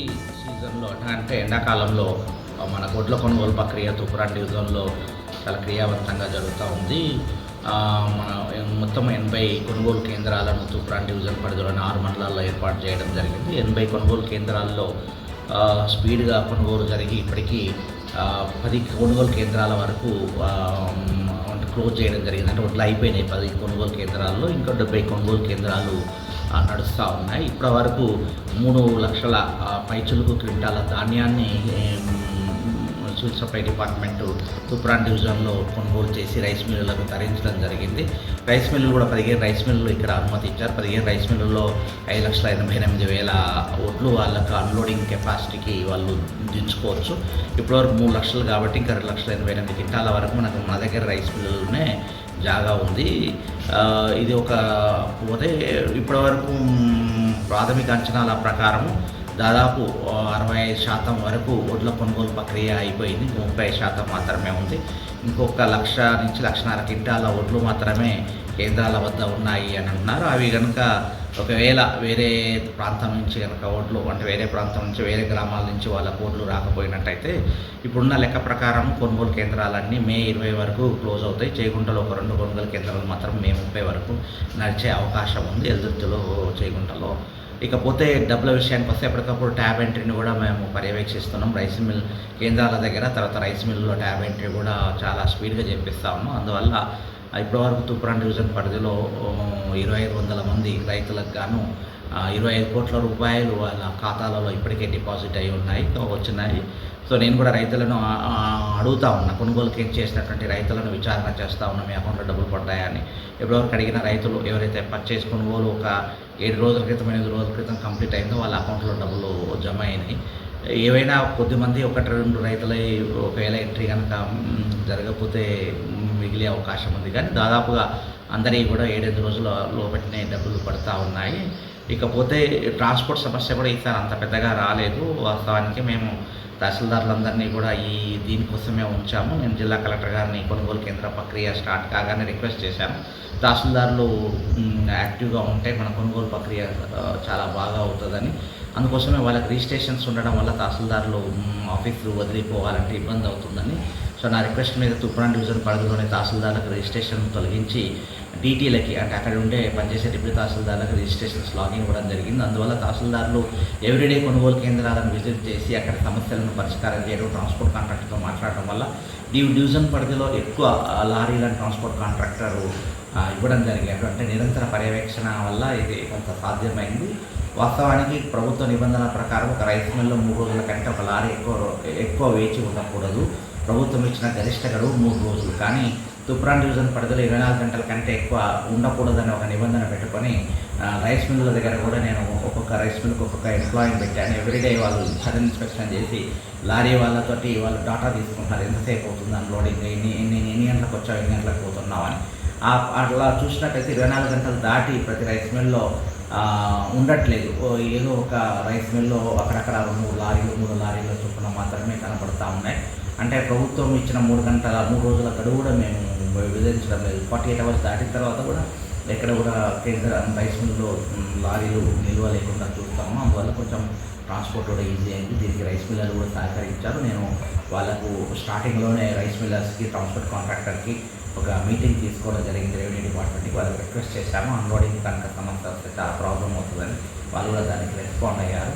ఈ సీజన్లో అంటే ఎండాకాలంలో మన గొడ్ల కొనుగోలు ప్రక్రియ తుపురాన్ డివిజన్లో చాలా క్రియావంతంగా జరుగుతూ ఉంది. మన మొత్తం ఎనభై కొనుగోలు కేంద్రాలను తుపురాన్ డివిజన్ పరిధిలోని ఆరు మండలాల్లో ఏర్పాటు చేయడం జరిగింది. ఎనభై కొనుగోలు కేంద్రాల్లో స్పీడ్గా కొనుగోలు జరిగి ఇప్పటికీ పది కొనుగోలు కేంద్రాల వరకు క్లోజ్ చేయడం జరిగింది. అంటే ఒకటి అయిపోయినాయి పది కొనుగోలు కేంద్రాల్లో ఇంకా డెబ్బై కొనుగోలు కేంద్రాలు నడుస్తూ ఉన్నాయి. ఇప్పటి వరకు మూడు లక్షల పైచులకు క్వింటాల ధాన్యాన్ని ఏం, సివిల్ సప్లై డిపార్ట్మెంటు తూప్రాన్ డివిజన్లో కొనుగోలు చేసి రైస్ మిల్లులకు తరించడం జరిగింది. రైస్ మిల్లులు కూడా పదిహేను రైస్ మిల్లులు ఇక్కడ అనుమతి ఇచ్చారు పదిహేను రైస్ మిల్లుల్లో ఐదు లక్షల ఎనభై ఎనిమిది వేల ఓట్లు వాళ్ళకు అన్లోడింగ్ కెపాసిటీకి వాళ్ళు దించుకోవచ్చు. ఇప్పటివరకు మూడు లక్షలు కాబట్టి ఇంకా రెండు లక్షల ఎనభై ఎనిమిది క్వింటాల వరకు మనకు మన దగ్గర రైస్ మిల్లులోనే జాగా ఉంది. ఇది ఒక పోతే ఇప్పటివరకు ప్రాథమిక అంచనాల ప్రకారము దాదాపు అరవై ఐదు శాతం వరకు వడ్ల కొనుగోలు ప్రక్రియ అయిపోయింది. ముప్పై శాతం మాత్రమే ఉంది. ఇంకొక లక్ష నుంచి లక్షన్నర క్వింటాల వడ్లు మాత్రమే కేంద్రాల వద్ద ఉన్నాయి అని అంటున్నారు. అవి కనుక ఒకవేళ వేరే ప్రాంతం నుంచి కనుక ఓట్లు అంటే వేరే ప్రాంతం నుంచి వేరే గ్రామాల నుంచి వాళ్ళ ఓట్లు రాకపోయినట్టయితే ఇప్పుడున్న లెక్క ప్రకారం కొనుగోలు కేంద్రాలన్నీ మే ఇరవై వరకు క్లోజ్ అవుతాయి. చేగుంటలో ఒక రెండు కొనుగోలు కేంద్రాలు మాత్రం మే ముప్పై వరకు నడిచే అవకాశం ఉంది ఎల్దుర్తిలో చేగుంటలో. ఇకపోతే డబ్బుల విషయానికి వస్తే ఎప్పటికప్పుడు ట్యాబ్ ఎంట్రీని కూడా మేము పర్యవేక్షిస్తున్నాం. రైస్ మిల్ కేంద్రాల దగ్గర తర్వాత రైస్ మిల్లులో ట్యాబ్ ఎంట్రీ కూడా చాలా స్పీడ్గా చేపిస్తాము అందువల్ల ఇప్పటివరకు తూప్రాన్ డివిజన్ పరిధిలో ఇరవై ఐదు వందల మంది రైతులకు గాను ఇరవై ఐదు కోట్ల రూపాయలు వాళ్ళ ఖాతాలలో ఇప్పటికే డిపాజిట్ అయి ఉన్నాయి సో వచ్చినాయి. సో నేను కూడా రైతులను అడుగుతా ఉన్నా కొనుగోలుకి చేసినటువంటి రైతులను విచారణ చేస్తూ ఉన్నా మీ అకౌంట్లో డబ్బులు పడ్డాయని ఎవరెవరికి అడిగిన రైతులు ఎవరైతే పర్చేస్ కొనుగోలు ఒక ఏడు రోజుల క్రితం ఎనిమిది రోజుల క్రితం కంప్లీట్ అయిందో వాళ్ళ అకౌంట్లో డబ్బులు జమ అయినాయి. ఏవైనా కొద్దిమంది ఒకటి రెండు రైతులై ఒకవేళ ఎంట్రీ కనుక జరగకపోతే మిగిలే అవకాశం ఉంది. కానీ దాదాపుగా అందరికీ కూడా ఏడెనిమిది రోజుల లోపటినే డబ్బులు పడతా ఉన్నాయి. ఇకపోతే ట్రాన్స్పోర్ట్ సమస్య కూడా ఈసారి అంత పెద్దగా రాలేదు. వాస్తవానికి మేము తహసీల్దారులందరినీ కూడా ఈ దీనికోసమే ఉంచాము. నేను జిల్లా కలెక్టర్ గారిని కొనుగోలు కేంద్ర ప్రక్రియ స్టార్ట్ కాగానే రిక్వెస్ట్ చేశాను. తహసీల్దారులు యాక్టివ్గా ఉంటే మన కొనుగోలు ప్రక్రియ చాలా బాగా అవుతుందని అందుకోసమే వాళ్ళకి రిజిస్ట్రేషన్స్ ఉండడం వల్ల తహసీల్దారులు ఆఫీసులు వదిలిపోవాలంటే ఇబ్బంది అవుతుందని. సో నా రిక్వెస్ట్ మీద తుప్రాన్ డివిజన్ పరిధిలోని తహసీల్దార్లకు రిజిస్ట్రేషన్ తొలగించి డీటీలకి అంటే అక్కడ ఉండే పనిచేసే డిప్యూటీ తహసీల్దార్లకు రిజిస్ట్రేషన్స్ లాగిన్ ఇవ్వడం జరిగింది. అందువల్ల తహసీల్దార్లు ఎవ్రీడే కొనుగోలు కేంద్రాలను విజిట్ చేసి అక్కడ సమస్యలను పరిష్కారం చేయడం ట్రాన్స్పోర్ట్ కాంట్రాక్టర్తో మాట్లాడడం వల్ల ఈ డివిజన్ పరిధిలో ఎక్కువ ఆ, లారీలను ట్రాన్స్పోర్ట్ కాంట్రాక్టర్ ఇవ్వడం జరిగారు అంటే నిరంతర పర్యవేక్షణ వల్ల ఇది కొంత సాధ్యమైంది. వాస్తవానికి ప్రభుత్వ నిబంధనల ప్రకారం ఒక రైస్ మిల్లో మూడు రోజుల కంటే ఒక లారీ ఎక్కువ ఎక్కువ వేచి ఉండకూడదు. ప్రభుత్వం ఇచ్చిన గరిష్ట గడువు మూడు రోజులు. కానీ తుప్రాన్ డివిజన్ పరిధిలో ఇరవై నాలుగు గంటల కంటే ఎక్కువ ఉండకూడదని ఒక నిబంధన పెట్టుకొని రైస్ మిల్లుల దగ్గర కూడా నేను ఒక్కొక్క రైస్ మిల్కి ఒక్కొక్క ఎంప్లాయీని పెట్టాను. ఎవ్రీడే వాళ్ళు సడన్ ఇన్స్పెక్షన్ చేసి లారీ వాళ్ళతోటి వాళ్ళు డాటా తీసుకుంటారు ఎంతసేపు అవుతుంది అన్లోడింగ్ ఎన్ని ఎన్ని ఎన్ని గంటలకు వచ్చావు? ఎన్ని గంటలకు పోతున్నావు అని. అట్లా చూసినట్టయితే ఇరవై నాలుగు గంటలు దాటి ప్రతి రైస్ మిల్లో ఉండట్లేదు. ఏదో ఒక రైస్ మిల్లో అక్కడక్కడ రెండు లారీలు మూడు లారీలు చొప్పున మాత్రమే కనపడతా ఉన్నాయి. అంటే ప్రభుత్వం ఇచ్చిన మూడు గంటల మూడు రోజుల గడువు కూడా మేము విధించడం లేదు. ఫార్టీ ఎయిట్ అవర్స్ దాటిన తర్వాత కూడా ఎక్కడ కూడా కేంద్ర రైస్ మిల్లో లారీలు నిల్వ లేకుండా చూస్తాము. అందువల్ల కొంచెం ట్రాన్స్పోర్ట్ కూడా ఈజీ అయింది. దీనికి రైస్ మిల్లర్లు కూడా సహకరించారు. నేను వాళ్ళకు స్టార్టింగ్లోనే రైస్ మిల్లర్స్కి ట్రాన్స్పోర్ట్ కాంట్రాక్టర్కి ఒక మీటింగ్ తీసుకోవడం జరిగింది రెవెన్యూ డిపార్ట్మెంట్కి వాళ్ళు రిక్వెస్ట్ చేశాము. అన్లోడింగ్ కనుక సమస్య వస్తే చాలా ప్రాబ్లం అవుతుందని వాళ్ళు కూడా దానికి రెస్పాండ్ అయ్యారు.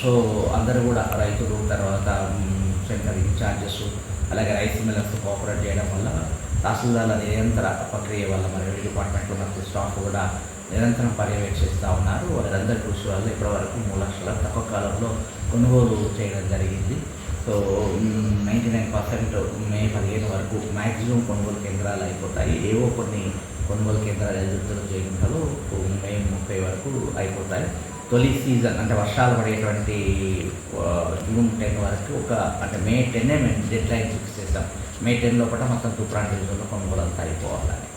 సో అందరూ కూడా రైతులు తర్వాత సెంటర్ ఇన్ఛార్జెస్ అలాగే రైస్ మిల్లర్స్ కోఆపరేట్ చేయడం వల్ల తహసీల్దార్ల నిరంతర ప్రక్రియ వల్ల మన రెవెన్యూ డిపార్ట్మెంట్లో ఉన్న స్టాఫ్ కూడా నిరంతరం పర్యవేక్షిస్తూ ఉన్నారు. వాళ్ళందరి కృషి వల్ల ఇప్పటివరకు మూడు లక్షల తక్కువ కాలంలో కొనుగోలు చేయడం జరిగింది. So ninety nine percent May పదిహేను వరకు మ్యాక్సిమం కొనుగోలు కేంద్రాలు అయిపోతాయి. ఏవో కొన్ని కొనుగోలు కేంద్రాలు ఎదుగుదల చేయడంలో మే ముప్పై వరకు అయిపోతాయి. తొలి సీజన్ అంటే వర్షాలు పడేటువంటి జూన్ టెన్ వరకు ఒక అంటే మే టెన్నే మేము డెడ్ లైన్ ఫిక్స్ చేస్తాం. మే టెన్ లోపల మొత్తం తూప్రాన్ డివిజన్లో కొనుగోలు అంతా అయిపోవాలని.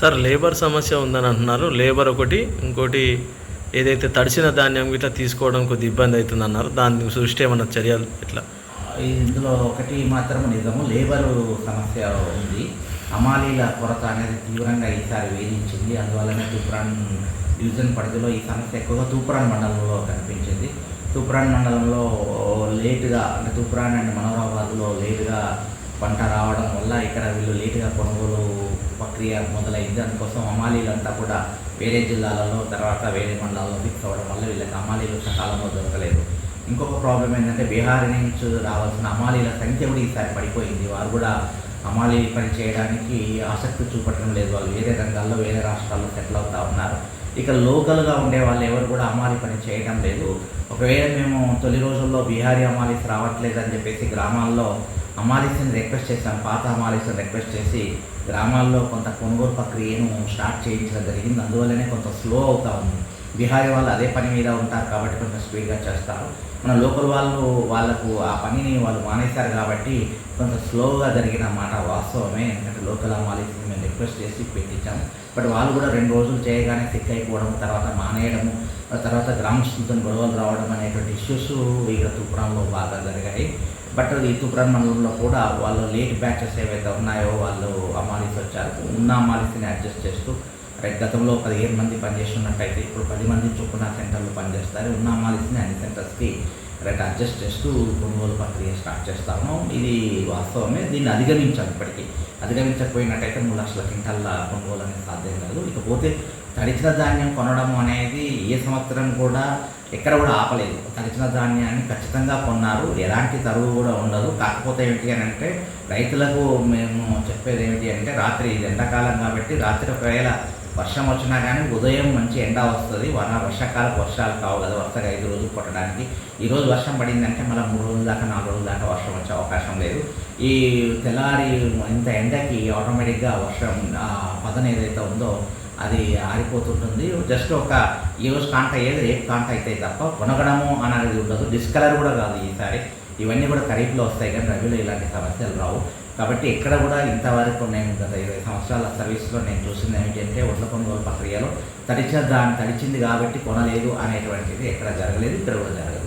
సార్ లేబర్ సమస్య ఉందని అంటున్నారు. లేబర్ ఒకటి ఇంకోటి ఏదైతే తడిసిన ధాన్యం ఇట్లా తీసుకోవడం కొద్ది ఇబ్బంది అవుతుంది అన్నారు దాని సృష్టి ఏమన్నా చర్యలు ఇట్లా ఇందులో ఒకటి మాత్రం నిజము. లేబరు సమస్య ఉంది. అమాలీల కొరత అనేది తీవ్రంగా ఈసారి వేధించింది. అందువలన తూప్రాన్ డివిజన్ పరిధిలో ఈ సమస్య ఎక్కువగా తూప్రాన్ మండలంలో కనిపించింది. తూప్రాన్ మండలంలో లేటుగా అంటే తూప్రాన్ అండ్ మనోరాబాద్లో లేటుగా పంట రావడం వల్ల ఇక్కడ వీళ్ళు లేటుగా కొనుగోలు ప్రక్రియ మొదలైంది. అందుకోసం అమాలీలంతా కూడా వేరే జిల్లాలలో తర్వాత వేరే మండలాల్లో ఫిక్స్ అవ్వడం వల్ల వీళ్ళకి అమాలీలు సకాలంలో దొరకలేదు. ఇంకొక ప్రాబ్లం ఏంటంటే బీహార్ నుంచి రావాల్సిన అమాలీల సంఖ్య కూడా ఈసారి పడిపోయింది. వారు కూడా అమాలీ పని చేయడానికి ఆసక్తి చూపటం లేదు. వాళ్ళు వేరే రంగాల్లో వేరే రాష్ట్రాల్లో సెటిల్ అవుతా ఉన్నారు. ఇక లోకల్గా ఉండే వాళ్ళు ఎవరు కూడా అమాలి పని చేయడం లేదు. ఒకవేళ మేము తొలి రోజుల్లో బీహారీ అమాలీస్ రావట్లేదు అని చెప్పేసి గ్రామాల్లో అమాలీస్ని రిక్వెస్ట్ చేశాం పాత అమాలీస్ని రిక్వెస్ట్ చేసి గ్రామాల్లో కొంత కొనుగోలు ప్రక్రియను స్టార్ట్ చేయించడం జరిగింది. అందువల్లనే కొంత స్లో అవుతా ఉంది. బీహారీ వాళ్ళు అదే పని మీద ఉంటారు కాబట్టి కొంచెం స్పీడ్గా చేస్తారు. మన లోకల్ వాళ్ళు వాళ్ళకు ఆ పనిని వాళ్ళు మానేశారు కాబట్టి కొంత స్లోగా జరిగిన మాట వాస్తవమే. ఎందుకంటే లోకల్ అమ్మాలిసి మేము రిక్వెస్ట్ చేసి పెట్టించాము బట్ వాళ్ళు కూడా రెండు రోజులు చేయగానే సిక్ అయిపోవడం తర్వాత మానేయడము తర్వాత గ్రామస్తులతో గొడవలు రావడం అనేటువంటి ఇష్యూస్ ఇక్కడ తూపురంలో బాగా జరిగాయి. బట్ ఈ తూపురం మండలంలో కూడా వాళ్ళు లేట్ బ్యాచెస్ ఏవైతే ఉన్నాయో వాళ్ళు అమాలిసి వచ్చారు. ఉన్న అమాలిసిని అడ్జస్ట్ చేస్తూ గతంలో పదిహేను మంది పనిచేస్తున్నట్టయితే ఇప్పుడు పది మంది చొప్పున సెంటర్లు పనిచేస్తారు. ఉన్న అమాలిసిని అన్ని సెంటర్స్కి రైట్ అడ్జస్ట్ చేస్తూ కొనుగోలు ప్రక్రియ స్టార్ట్ చేస్తాము. ఇది వాస్తవమే. దీన్ని అధిగమించాలి ఇప్పటికీ. అధిగమించకపోయినట్టయితే మూడు లక్షల క్వింటాల కొనుగోలు అనేది సాధ్యం కాదు. ఇకపోతే తడిచిన ధాన్యం కొనడం అనేది ఏ సంవత్సరం కూడా ఎక్కడ కూడా ఆపలేదు. తడిచిన ధాన్యాన్ని ఖచ్చితంగా కొన్నారు. ఎలాంటి తరువు కూడా ఉండదు. కాకపోతే ఏంటి అని అంటే రైతులకు మేము చెప్పేది ఏమిటి అంటే రాత్రి ఇది ఎండాకాలం కాబట్టి రాత్రి ఒకవేళ వర్షం వచ్చినా కానీ ఉదయం మంచి ఎండ వస్తుంది. వన వర్షాకాలం వర్షాలు కావు కదా. వరుసగా ఐదు రోజులు కొట్టడానికి. ఈరోజు వర్షం పడిందంటే మళ్ళీ మూడు రోజుల దాకా నాలుగు రోజుల దాకా వర్షం వచ్చే అవకాశం లేదు. ఈ తెల్లారి ఇంత ఎండకి ఆటోమేటిక్గా వర్షం పదన ఏదైతే ఉందో అది ఆరిపోతుంటుంది. జస్ట్ ఒక ఈ రోజు కాంట అయ్యేది రేపు కాంట అయితే తప్ప కొనగడము అనేది ఉండదు. డిస్కలర్ కూడా కాదు ఈసారి. ఇవన్నీ కూడా ఖరీఫ్లో వస్తాయి కానీ రబీలో ఇలాంటి సమస్యలు రావు. కాబట్టి ఎక్కడ కూడా ఇంతవరకు నేను గత ఇరవై సంవత్సరాల సర్వీస్లో నేను చూసింది ఏమిటంటే ఒడ్ల కొనుగోలు ప్రక్రియలో తడిచిన దాన్ని తడిచింది కాబట్టి కొనలేదు అనేటువంటిది ఎక్కడ జరగలేదు ఇక్కడ కూడా జరగదు